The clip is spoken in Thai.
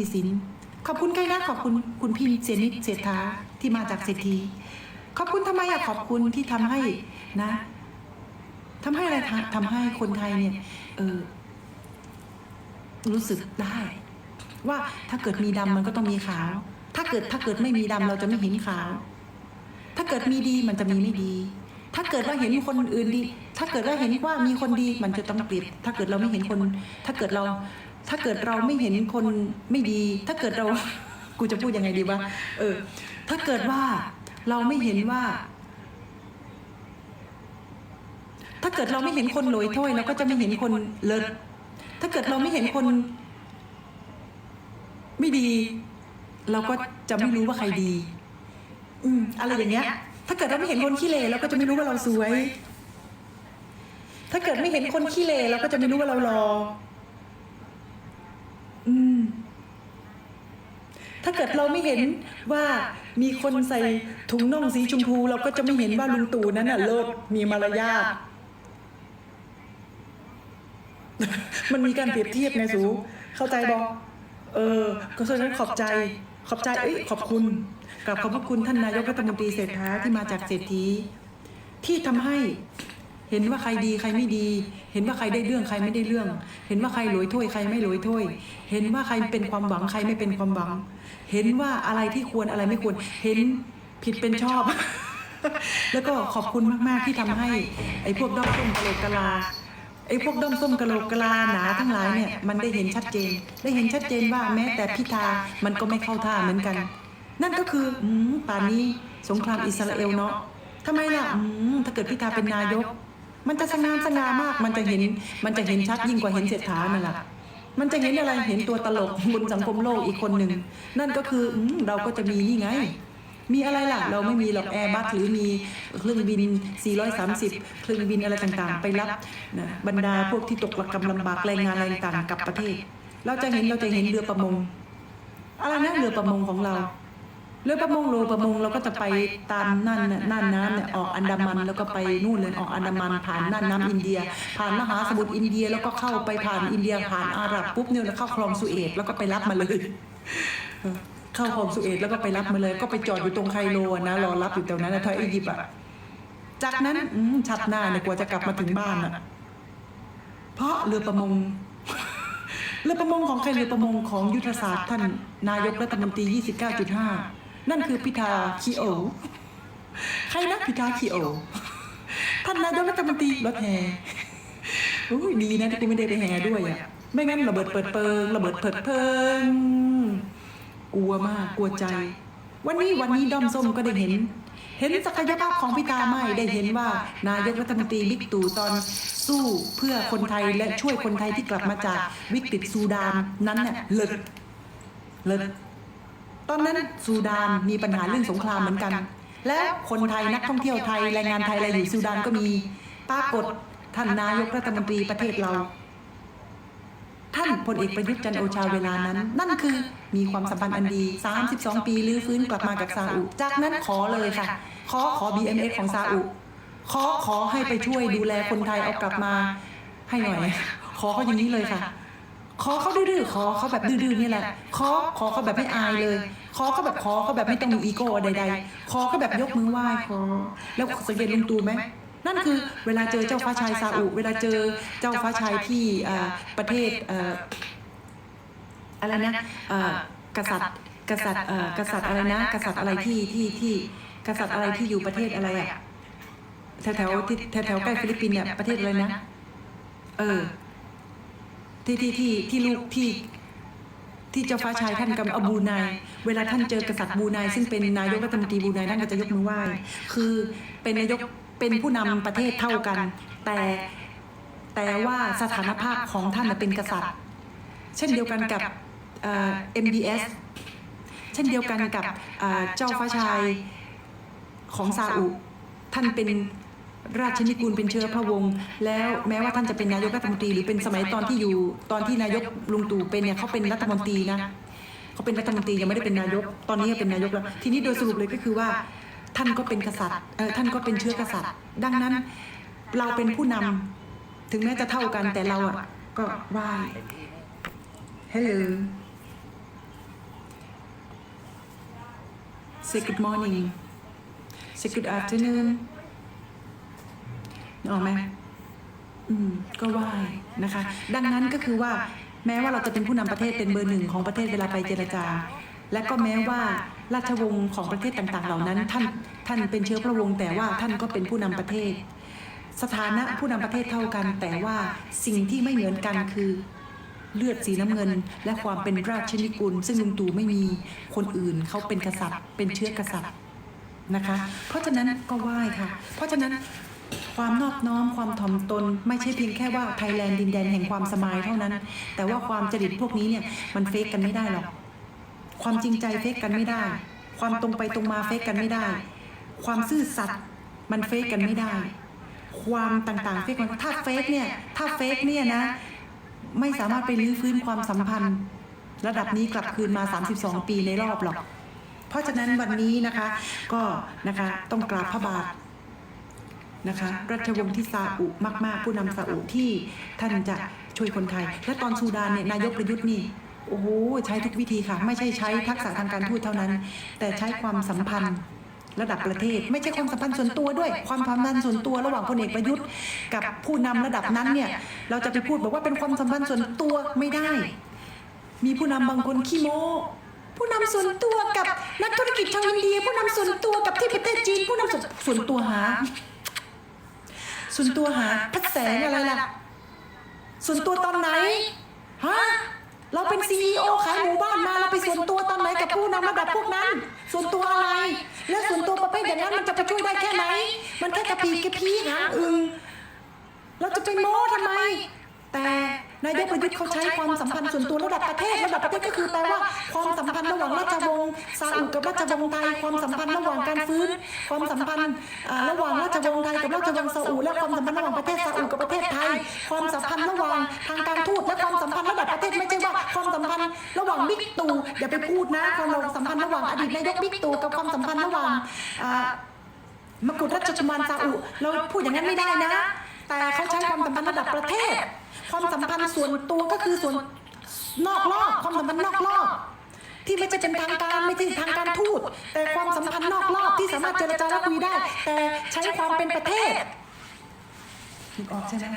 พี่สินขอบคุณใครนะขอบคุณคุณพี่เจนิดเศรษฐาที่มาจากเศรษฐีขอบคุณทำไมอะขอบคุณที่ทำให้นะทำให้อะไรทำให้คนไทยเนี่ย เออ รู้สึกได้ ว่าถ้าเกิดมีดำมันก็ต้องมีขาว ถ้าเกิดถ้าเกิดไม่มีดำเราจะไม่เห็นขาว ถ้าเกิดมีดีมันจะมีไม่ดี ถ้าเกิดว่าเห็นคนอื่นดี ถ้าเกิดว่าเห็นว่ามีคนดีมันจะต้องเปรียบถ้าเกิดเราไม่เห็นคน ถ้าเกิดเรา ถ้าเกิดเราไม่เห็นคนไม่ดี ถ้าเกิดเรา กูจะพูดยังไงดีวะเออ ถ้าเกิดว่าเราไม่เห็นว่า ถ้าเกิดเราไม่เห็นคนโหลอยถ้วยเราก็จะไม่เห็นคนเลิศถ้าเกิดเราไม่เห็นคน ไม่ดี เราก็จะไม่รู้ว่าใครดี อืมอะไรอย่างเงี้ย ถ้าเกิดเราไม่เห็นคนขี้เลเราก็จะไม่รู้ว่าเราสวย ถ้าเกิดไม่เห็นคนขี้เลเราก็จะไม่รู้ว่าเรารออืม ถ้าเกิดเราไม่เห็นว่ามีคนใส่ถุงน่องสีชมพู เราก็จะไม่เห็นว่าลุงตู่นั้นน่ะเลิศมีมารยาทมันมีการเปรียบเทียบไงสูเข้าใจบอเออ ก็ฉะนั้นขอบใจ ขอบใจเอ้ยขอบคุณกราบขอบพระคุณท่านนายกรัฐมนตรีเศรษฐาที่มาจากเศรษฐีที่ทำให้ เห็นว่าใครดีใครไม่ดี เห็นว่าใครได้เรื่องใครไม่ได้เรื่อง เห็นว่าใครหลวยถ้วยใครไม่หลวยถ้วย เห็นว่าใครเป็นความหวังใครไม่เป็นความหวัง เห็นว่าอะไรที่ควรอะไรไม่ควร เห็นผิดเป็นชอบ แล้วก็ขอบคุณมาก ๆ ที่ทำให้ ไอ้พวกด้อมส้มกะโหลกกะลาไอ้พวกด้อมส้มกะโหลกกะลาหนาทั้งหลายเนี่ยมันได้เห็นชัดเจน ได้เห็นชัดเจนว่าแม้แต่พิธามันก็ไม่เข้าท่าเหมือนกัน นั่นก็คืออืมป่านนี้สงครามอิสราเอลเนาะทำไมล่ะอืมถ้าเกิดพิธาเป็นนายก มันจะสง่าสง่ามาก มันจะเห็น มันจะเห็นชัดยิ่งกว่าเห็นเศรษฐานั่นแหละมันจะเห็นอะไรเห็นตัวตลกบนสังคมโลกอีกคนหนึ่งนั่นก็คือเราก็จะมีนี่ไง มีอะไรล่ะ เราไม่มีหรอกแอร์บัสหรือมีเครื่องบิน 430 เครื่องบินอะไรต่างๆ ไปรับนะบรรดาพวกที่ตกระกำลำบากแรงงานอะไรต่างๆกลับประเทศ เราจะเห็นเราจะเห็นเรือประมงอะไรนะเรือประมงของเรา เรือประมงเรือประมงเราก็จะไปตามน่านน่ะน่านน้ำเนี่ยออกอันดามันแล้วก็ไปนู่นเลยออกอันดามันผ่านน่านน้ำอินเดีย ผ่านมหาสมุทรอินเดียแล้วก็เข้าไปผ่านอินเดียผ่านอาหรับปุ๊บเนี่ยแล้วเข้าคลองสุเอตแล้วก็ไปรับมาเลยเออเข้าคลองสุเอตแล้วก็ไปรับมาเลย ก็ไปจอดอยู่ตรงไคโรอะนะรอรับอยู่ตรงนั้นนะทอยอียิปต์อะจากนั้นอืมชัดหน้าเนี่ยกว่าจะกลับมาถึงบ้านอะเพราะเรือประมงเรือประมงของใครเรือประมงของยุทธศาสตร์ท่านนายกรัฐมนตรี 29.5 นั่นคือพิธาคีโอ ใครนะพิธาคีโอ ท่านนายกรัฐมนตรีรถแห่อุ้ยดีนะที่กูไม่ได้ไปแห่ด้วยอะ ไม่งั้นระเบิดเปิดเปิงระเบิดเปิดเพิง กลัวมากกลัวใจ วันนี้วันนี้ด้อมส้มก็ได้เห็น เห็นศักยภาพของพิธาไม่ได้เห็นว่านายกรัฐมนตรีบิ๊กตู่ตอนสู้เพื่อคนไทยและช่วยคนไทยที่กลับมาจากวิกฤตซูดานนั้นเนี่ยเลิศเลิศ ตอนนั้นซูดานมีปัญหาเรื่องสงครามเหมือนกัน และคนไทยนักท่องเที่ยวไทยแรงงานไทยอะไรอยู่ซูดานก็มีปรากฏท่านนายกรัฐมนตรีประเทศเรา ท่านพลเอกประยุทธ์จันโอชาเวลานั้น นั่นคือมีความสัมพันธ์อันดี 32 ปีลื้อฟื้นกลับมากับซาอุ จากนั้นขอเลยค่ะ ขอขอ BMX ของซาอุขอขอให้ไปช่วยดูแลคนไทยเอากลับมาให้หน่อย ขอเขาอย่างนี้เลยค่ะ ขอเขาดื้อๆขอเขาแบบดื้อๆนี่แหละขอขอเขาแบบไม่อายเลยขอเขาแบบขอเขาแบบไม่ต้องมีอีโก้ใดๆขอเขาแบบยกมือไหว้ขอแล้วสังเกตลุงตูไหมนั่นคือเวลาเจอเจ้าฟ้าชายซาอุ เวลาเจอเจ้าฟ้าชายที่ประเทศอะไรนะกษัตริย์กษัตริย์กษัตริย์อะไรนะ กษัตริย์อะไรที่ที่ที่กษัตริย์อะไรที่อยู่ประเทศอะไรอะแถวแถวที่แถวแถวใกล้ฟิลิปปินส์เนี่ยประเทศอะไรนะ เออ ที่ที่ที่ที่ลูกที่ที่เจ้าฟ้าชายท่านกำเอาบูไนเวลาท่านเจอกษัตริย์บูไนซึ่งเป็นนายกรัฐมนตรีบูไนท่านก็จะยกมือไหว้คือเป็นนายกเป็นผู้นำประเทศเท่ากัน แต่แต่ว่าสถานภาพของท่านเป็นกษัตริย์ เช่นเดียวกันกับเอ่อ MBS เช่นเดียวกันกับเจ้าฟ้าชายของซาอุท่านเป็น ราชนิกูลเป็นเชื้อพระวงศ์แล้วแม้ว่าท่านจะเป็นนายกรัฐมนตรีหรือเป็นสมัยตอนที่อยู่ตอนที่นายกลุงตู่เป็นเนี่ยเขาเป็นรัฐมนตรีนะเขาเป็นรัฐมนตรียังไม่ได้เป็นนายก ตอนนี้ก็เป็นนายกแล้วทีนี้โดยสรุปเลยก็คือว่า ท่านก็เป็นกษัตริย์เออท่านก็เป็นเชื้อกษัตริย์ ดังนั้นเราเป็นผู้นำถึงแม้จะเท่ากันแต่เราอะก็ไหว้ฮัลโหล say good morning say good afternoon ออกไหมอืมก็ไหว้นะคะ ดังนั้นก็คือว่าแม้ว่าเราจะเป็นผู้นำประเทศเป็นเบอร์หนึ่งของประเทศเวลาไปเจรจา และก็แม้ว่าราชวงศ์ของประเทศต่าง ๆ เหล่านั้น ท่านท่านเป็นเชื้อพระวงศ์แต่ว่าท่านก็เป็นผู้นำประเทศ สถานะผู้นำประเทศเท่ากัน แต่ว่าสิ่งที่ไม่เหมือนกันคือเลือดสีน้ำเงิน และความเป็นราชนิกุล ซึ่งลุงตู่ไม่มีคนอื่นเขาเป็นกษัตริย์ เป็นเชื้อกษัตริย์นะคะ เพราะฉะนั้นก็ไหว้ค่ะ เพราะฉะนั้น ความนอบน้อมความถ่อมตน ไม่ใช่เพียงแค่ว่าไทยแลนด์ดินแดนแห่งความสมายเท่านั้น แต่ว่าความจริตพวกนี้เนี่ยมันเฟกกันไม่ได้หรอกความจริงใจเฟกกันไม่ได้ ความตรงไปตรงมาเฟกกันไม่ได้ ความซื่อสัตย์มันเฟกกันไม่ได้ ความต่างๆเฟกมันถ้าเฟกเนี่ยถ้าเฟกเนี่ยนะ ไม่สามารถไปรื้อฟื้นความสัมพันธ์ ระดับนี้กลับคืนมา 32 ปีในรอบหรอก เพราะฉะนั้นวันนี้นะคะก็นะคะต้องกราบพระบาท นะคะ ราชวงศ์ที่ซาอุมาก ๆ ผู้นำซาอุที่ท่านจะช่วยคนไทย และตอนซูดานเนี่ยนายกประยุทธ์นี่โอ้โหใช้ทุกวิธีค่ะ ไม่ใช่ใช้ทักษะทางการทูตเท่านั้น แต่ใช้ความสัมพันธ์ระดับประเทศ ไม่ใช่ความสัมพันธ์ส่วนตัวด้วย ความสัมพันธ์ส่วนตัวระหว่างพลเอกประยุทธ์ กับผู้นำระดับนั้นเนี่ยเราจะไปพูดบอกว่าเป็นความสัมพันธ์ส่วนตัวไม่ได้ มีผู้นำบางคนขี้โม้ผู้นำส่วนตัวกับนักธุรกิจชาวอินเดีย ผู้นำส่วนตัวกับที่ประเทศจีน ผู้นำส่วนส่วนตัวหา ส่วนตัวหาพัดแสงอะไรล่ะ ส่วนตัวตอนไหน ฮะ เราเป็นซีอขายหมู่บ้านมาเราไปส่วนตัวตอนไหนกับผู้นำระดับพวกนั้น ส่วนตัวอะไร และส่วนตัวประเภทอย่างนั้นมันจะไปช่วยได้แค่ไหน มันแค่กระปีกระพีหางอึงเราจะไปโม้ทำไม แต่นายกประยุทธ์เขาใช้ความสัมพันธ์ส่วนตัวระดับประเทศระดับประเทศก็คือแปลว่าความสัมพันธ์ระหว่างราชวงศ์ซาอุกับราชวงศ์ไทยความสัมพันธ์ระหว่างการฟื้น ความสัมพันธ์ระหว่างราชวงศ์ไทยกับราชวงศ์ซาอุและความสัมพันธ์ระหว่างประเทศซาอุกับประเทศไทย ความสัมพันธ์ระหว่างทางการทูตและความสัมพันธ์ระดับประเทศไม่ใช่ว่าความสัมพันธ์ระหว่างบิ๊กตู่อย่าไปพูดนะความสัมพันธ์ระหว่างอดีตนายกบิ๊กตู่กับความสัมพันธ์ระหว่างมกุฎราชกุมารซาอุเราพูดอย่างนั้นไม่ได้นะ แต่เขาใช้ความสัมพันธ์ระดับประเทศ ความสัมพันธ์ส่วนตัวก็คือส่วนนอกรอบความสัมพันธ์นอกรอบที่ไม่ใช่เป็นทางการไม่ใช่ทางการทูตแต่ความสัมพันธ์นอกรอบที่สามารถเจรจาและคุยได้ แต่ใช้ความเป็นประเทศนึกออกใช่ไหม